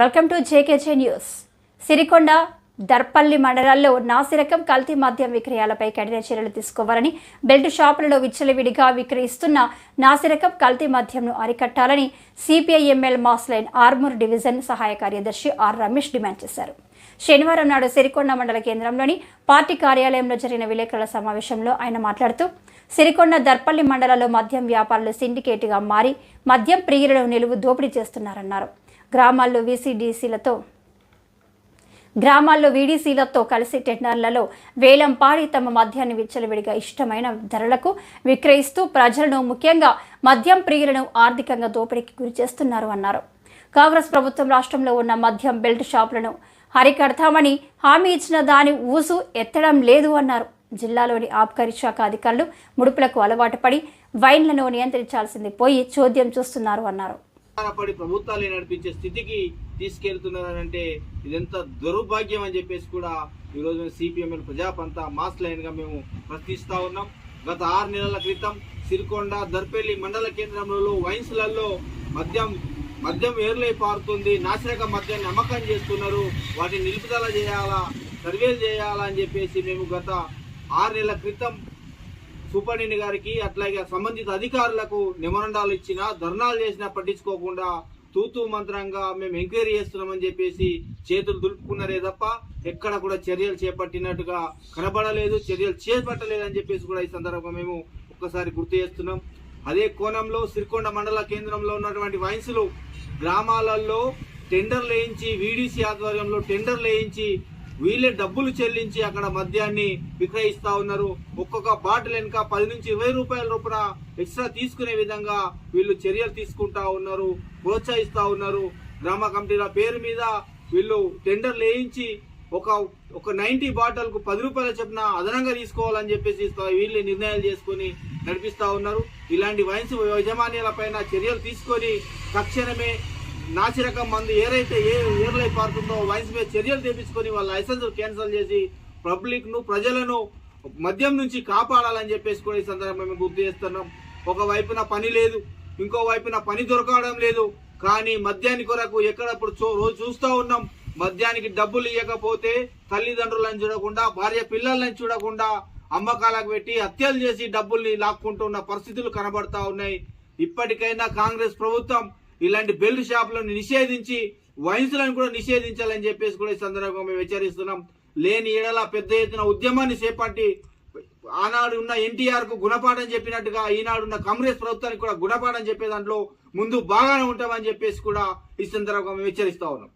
Welcome to JKJ news. Sirikonda Darpalli మండలాల్లో నాసిరకం కల్తీ మద్యం విక్రయాలపై కఠిన చర్యలు తీసుకోవాలని బెల్ట్ షాపులలో విచ్చలవిడిగా విక్రయిస్తున్న నాసిరకం కల్తీ మద్యంను అరికట్టాలని CPI ML mass line Armur division సహాయ కార్యదర్శి ఆర్ రమేష్ డిమాండ్ చేశారు. శనివారం నాడు సిరికొండ మండల కేంద్రంలోని పార్టీ కార్యాలయంలో జరిగిన విలేకరుల సమావేశంలో ఆయన మాట్లాడుతూ సిరికొండ దర్పల్లి మండలంలో మద్యం వ్యాపారులు సిండికేట్గా మారి మద్యం ప్రియులను నిలువు దోపిడీ చేస్తున్నారన్నారు. గ్రామాల్లో వీసీడీసీలతో గ్రామాల్లో వీడీసీలతో కలిసి టెండర్లలో వేలం పాడి తమ మద్యాన్ని విచ్చలవిడిగా ఇష్టమైన ధరలకు విక్రయిస్తూ ప్రజలను ముఖ్యంగా మద్యం ప్రియులను ఆర్థికంగా దోపిడీకి గురి చేస్తున్నారు అన్నారు. కాంగ్రెస్ ప్రభుత్వం రాష్ట్రంలో ఉన్న మద్యం బెల్ట్ షాపులను హరికడతామని హామీ ఇచ్చిన దాని ఊసు ఎత్తడం లేదు అన్నారు. జిల్లాలోని ఆబ్కారీ శాఖ అధికారులు ముడుపులకు అలవాటు పడి వైన్లను నియంత్రించాల్సింది పోయి చోద్యం చూస్తున్నారు అన్నారు. ఆధారపడి ప్రభుత్వాలు నడిపించే స్థితికి తీసుకెళ్తున్నారంటే ఇదంత దౌర్భాగ్యం అని చెప్పేసి కూడా ఈ మేము సిపిఎంఎల్ ప్రజాపంతా మాస్ లైన్గా మేము ప్రశ్నిస్తా ఉన్నాం. గత ఆరు నెలల క్రితం సిరికొండ దర్పల్లి మండల కేంద్రంలో వైన్స్లలో మద్యం మద్యం ఏర్లై పారుతుంది నాశనక మద్యాన్ని అమ్మకం చేస్తున్నారు. వాటిని నిలుపుదల చేయాలా సర్వేలు చేయాలా అని చెప్పేసి మేము గత ఆరు నెలల క్రితం సూపరింటెండెంట్ గారికి అట్లాగే సంబంధిత అధికారులకు నిమరణాలు ఇచ్చినా ధర్నాలు చేసినా పట్టించుకోకుండా తూతూ మంత్రంగా మేము ఎంక్వైరీ చేస్తున్నామని చెప్పేసి చేతులు దులుపుకున్నారే తప్ప ఎక్కడ కూడా చర్యలు చేపట్టినట్టుగా కనబడలేదు చర్యలు చేపట్టలేదు అని చెప్పేసి కూడా ఈ సందర్భంగా మేము ఒక్కసారి గుర్తు చేస్తున్నాం. అదే కోణంలో సిరికొండ మండల కేంద్రంలో ఉన్నటువంటి వైన్సులు గ్రామాలలో టెండర్లు వేయించి వీడీసీ ఆధ్వర్యంలో టెండర్లు వేయించి వీళ్ళే డబ్బులు చెల్లించి అక్కడ మద్యాన్ని విక్రయిస్తా ఉన్నారు. ఒక్కొక్క బాటిల్ వెనుక పది నుంచి ఇరవై రూపాయల రూపాయ ఎక్స్ట్రా తీసుకునే విధంగా వీళ్ళు చర్యలు తీసుకుంటా ఉన్నారు ప్రోత్సహిస్తా ఉన్నారు. గ్రామ కమిటీల పేరు మీద వీళ్ళు టెండర్లు వేయించి ఒక ఒక నైన్టీ బాటిల్కు పది రూపాయల చొప్పున అదనంగా తీసుకోవాలని చెప్పేసి వీళ్ళు నిర్ణయాలు చేసుకొని నడిపిస్తా ఉన్నారు. ఇలాంటి వయసు యజమాన్యాల పైన చర్యలు తీసుకొని తక్షణమే నాసిరకం మందు ఏదైతే ఏ ఏర్లై పారుతుందో వైన్స్ మీద చర్యలు తెప్పించుకొని వాళ్ళ లైసెన్స్ క్యాన్సిల్ చేసి పబ్లిక్ను ప్రజలను మద్యం నుంచి కాపాడాలని చెప్పేసి కూడా ఈ సందర్భంగా మేము గుర్తు చేస్తున్నాం. ఒక వైపున పని లేదు ఇంకో వైపున పని దొరకడం లేదు. కానీ మద్యాన్ని కొరకు ఎక్కడప్పుడు చూ- రోజు చూస్తూ ఉన్నాం. మద్యానికి డబ్బులు ఇవ్వకపోతే తల్లిదండ్రులను చూడకుండా భార్య పిల్లలను చూడకుండా అమ్మకాలకు పెట్టి హత్యలు చేసి డబ్బుల్ని లాక్కుంటున్న పరిస్థితులు కనబడతా ఉన్నాయి. ఇప్పటికైనా కాంగ్రెస్ ప్రభుత్వం ఇలాంటి బెల్ట్ షాపులను నిషేధించి వైన్స్లను కూడా నిషేధించాలని చెప్పేసి కూడా ఈ సందర్భంగా మేము హెచ్చరిస్తున్నాం. లేని ఏడల పెద్ద ఎత్తున ఉద్యమాన్ని చేపట్టి ఆనాడు ఉన్న ఎన్టీఆర్కు గుణపాఠం చెప్పినట్టుగా ఈనాడు ఉన్న కాంగ్రెస్ ప్రభుత్వానికి కూడా గుణపాఠం చెప్పే దాంట్లో ముందు బాగానే ఉంటామని చెప్పేసి కూడా ఈ సందర్భంగా మేము హెచ్చరిస్తా ఉన్నాం.